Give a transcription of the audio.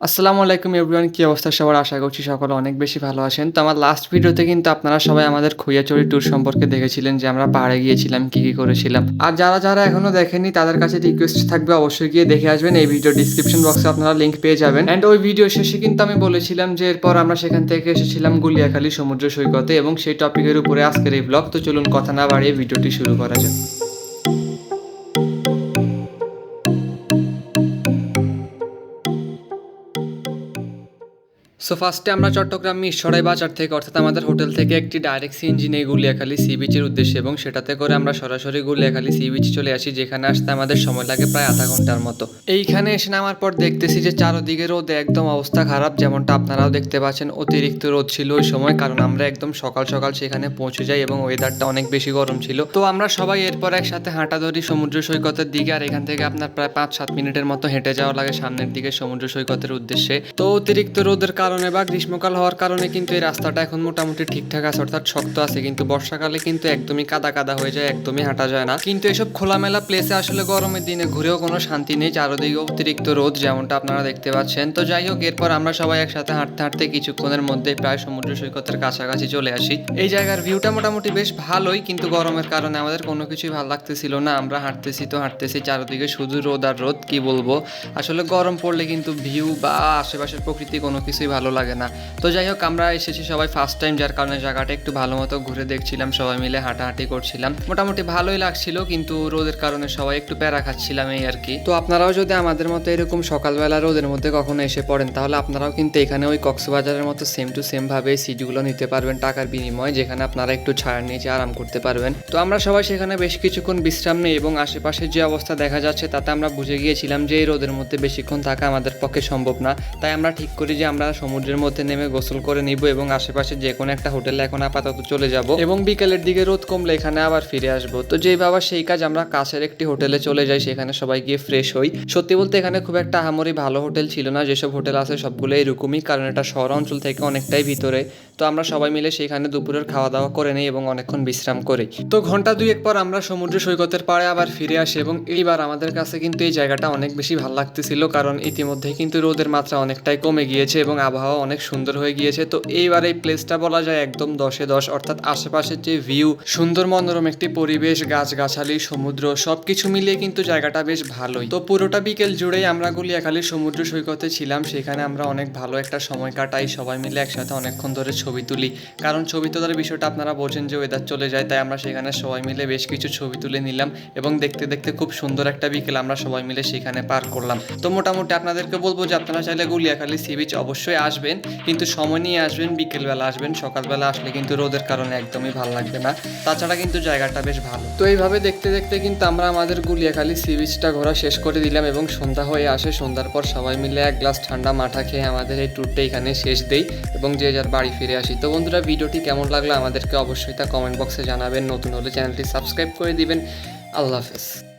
আসসালামু আলাইকুম এভরিওয়ান কি অবস্থা? সবার আশা করছি সকলে অনেক বেশি ভালো আছেন। তো আমার লাস্ট ভিডিওতে কিন্তু আপনারা সবাই আমাদের খৈয়াচড়ি ট্যুর সম্পর্কে দেখেছিলেন যে আমরা পাহাড়ে গিয়েছিলাম কি কি করেছিলাম। আর যারা যারা এখনও দেখেননি তাদের কাছে রিকোয়েস্ট থাকবে অবশ্যই গিয়ে দেখে আসবেন। এই ভিডিও ডিসক্রিপশন বক্সে আপনারা লিঙ্ক পেয়ে যাবেন। অ্যান্ড ওই ভিডিও শেষে কিন্তু আমি বলেছিলাম যে এরপর আমরা সেখান থেকে এসেছিলাম গুলিয়াখালী সমুদ্র সৈকতে এবং সেই টপিকের উপরে আজকের এই ব্লগ তো চলুন কথা না বাড়িয়ে ভিডিওটি শুরু করা যাক। সো ফার্স্টে আমরা চট্টগ্রাম মিরসরাই বাজার থেকে, অর্থাৎ আমাদের হোটেল থেকে একটি ডাইরেক্ট সিএনজি নেই গুলিয়াখালী সি বিচের উদ্দেশ্যে, এবং সেটাতে করে আমরা সরাসরি গুলিয়াখালী সি বিচ চলে আসি, যেখানে আসতে আমাদের সময় লাগে প্রায় আধা ঘণ্টার মতো। এইখানে এসে নামার পর দেখতেছি যে চারোদিকে রোদে একদম অবস্থা খারাপ, যেমনটা আপনারাও দেখতে পাচ্ছেন, অতিরিক্ত রোদ ছিল ওই সময়, কারণ আমরা একদম সকাল সকাল সেখানে পৌঁছে যাই এবং ওয়েদারটা অনেক বেশি গরম ছিল। তো আমরা সবাই এরপর একসাথে হাঁটা ধরি সমুদ্র সৈকতের দিকে, আর এখান থেকে আপনার প্রায় পাঁচ সাত মিনিটের মতো হেঁটে যাওয়া লাগে সামনের দিকে সমুদ্র সৈকতের উদ্দেশ্যে। তো অতিরিক্ত রোদের কারণে বা গ্রীষ্মকাল হওয়ার কারণে কিন্তু এই রাস্তাটা এখন মোটামুটি ঠিকঠাক আছে, অর্থাৎ শক্ত আছে। কিন্তু বর্ষাকালে কিন্তু একদমই কাদা কাদা হয়ে যায়, একদমই হাঁটা যায় না। কিন্তু এসব খোলামেলা প্লেসে আসলে গরমের দিনে ঘুরেও কোনো শান্তি নেই, চারদিকে অতিরিক্ত রোদ যেমনটা আপনারা দেখতে পাচ্ছেন। তো যাই হোক, এরপর আমরা সবাই একসাথে হাঁটতে হাঁটতে কিছুক্ষণের মধ্যে প্রায় সমুদ্র সৈকতের কাছাকাছি চলে আসি। এই জায়গার ভিউটা মোটামুটি বেশ ভালোই, কিন্তু গরমের কারণে আমাদের কোনো কিছুই ভালো লাগতেছিল না। আমরা হাঁটতেছি তো হাঁটতেছি, চারদিকে শুধু রোদ আর রোদ, কি বলব? আসলে গরম পড়লে কিন্তু ভিউ বা আশেপাশের প্রকৃতি কোনো কিছুই ভালো লাগে না। তো যাই হোক, আমরা এসেছি সবাই ফার্স্ট টাইম যার কারণে জায়গাটা একটু ভালো মতো ঘুরে দেখছিলাম, সবাই মিলে হাঁটাহাঁটি করছিলাম। মোটামুটি ভালোই লাগছিল, কিন্তু রোদের কারণে সবাই একটু প্যারা খাচ্ছিলাম এই আর কি। তো আপনারাও যদি আমাদের মতো এরকম সকালবেলা রোদের মধ্যে কখনো এসে পড়েন, তাহলে আপনারাও কিন্তু এখানে ওই কক্সবাজারের মতো সেম টু সেম ভাবে সিটগুলো নিতে পারবেন টাকার বিনিময়ে, যেখানে আপনারা একটু ছাড় নিচে আরাম করতে পারবেন। তো আমরা সবাই সেখানে বেশ কিছুক্ষণ বিশ্রাম নেই এবং আশেপাশের যে অবস্থা দেখা যাচ্ছে, তাতে আমরা বুঝে গিয়েছিলাম যে এই রোদের মধ্যে বেশিক্ষণ থাকা আমাদের পক্ষে সম্ভব না। তাই আমরা ঠিক করি যে আমরা সমুদ্রের মধ্যে নেমে গোসল করে নিব এবং আশেপাশে যে কোনো একটা হোটেলে এখন আপাতত চলে যাব। এবং বিকেলের দিকে রোদ কমলে এখানে আবার ফিরে আসব। তো যেই বাবা সেই কাজ আমরা কাছের একটি হোটেলে চলে যাই, সেখানে সবাই গিয়ে ফ্রেশ হই। সত্যি বলতে এখানে খুব একটা আহামরি ভালো হোটেল ছিল না। যেসব হোটেল আছে সবগুলো এরকমই, কারণ এটা শহর অঞ্চল থেকে অনেকটাই ভিতরে। তো আমরা সবাই মিলে সেখানে দুপুরের খাওয়া দাওয়া করে নিই এবং অনেকক্ষণ বিশ্রাম করি। তো ঘণ্টা দুয়েক পর আমরা সমুদ্র সৈকতের পাড়ে আবার ফিরে আসি এবং এইবার আমাদের কাছে কিন্তু এই জায়গাটা অনেক বেশি ভালো লাগতেছিল কারণ ইতিমধ্যে কিন্তু রোদের মাত্রা অনেকটাই কমে গিয়েছে এবং আবহাওয়া অনেক সুন্দর হয়ে গিয়েছে। তো এইবার এই প্লেসটা বলা যায় একদম দশে দশ, অর্থাৎ আশেপাশের যে ভিউ সুন্দর মনোরম একটি পরিবেশ, গাছগাছালি, সমুদ্র, সবকিছু মিলিয়ে কিন্তু জায়গাটা বেশ ভালোই। তো পুরোটা বিকেল জুড়েই আমরা গুলিয়াখালী সমুদ্র সৈকতে ছিলাম, সেখানে আমরা অনেক ভালো একটা সময় কাটাই। সবাই মিলে একসাথে অনেকক্ষণ ধরে ছবি তুলি। কারণ ছবি তোলার বিষয়টা আপনারা বোঝেন যে ওয়েদার চলে যায়, তাই আমরা সেখানে সবাই মিলে বেশ কিছু ছবি তুলে নিলাম এবং দেখতে দেখতে খুব সুন্দর একটা বিকেল আমরা সবাই মিলে সেখানে পার করলাম। তো মোটামুটি আপনাদেরকে বলব যে আপনারা চাইলে গুলিয়াখালী সি বিচ অবশ্যই আসবেন, কিন্তু সময় নিয়ে আসবেন, বিকেলবেলা আসবেন, সকালবেলা আসলে কিন্তু রোদের কারণে একদমই ভালো লাগবে না। তাছাড়া কিন্তু জায়গাটা বেশ ভালো। তো এইভাবে দেখতে দেখতে কিন্তু আমরা আমাদের গুলিয়াখালী সি বিচটা ঘোরা শেষ করে দিলাম এবং সন্ধ্যা হয়ে আসে। সন্ধ্যার পর সবাই মিলে এক গ্লাস ঠান্ডা মাঠা খেয়ে আমাদের এই ট্যুরটা এখানে শেষ দেই এবং যে যার বাড়ি ফিরে আসি। তো বন্ধুরা, ভিডিওটি কেমন লাগল আমাদেরকে অবশ্যই তা কমেন্ট বক্সে জানাবেন। নতুন হলে চ্যানেলটি সাবস্ক্রাইব করে দিবেন। আল্লাহ হাফেজ।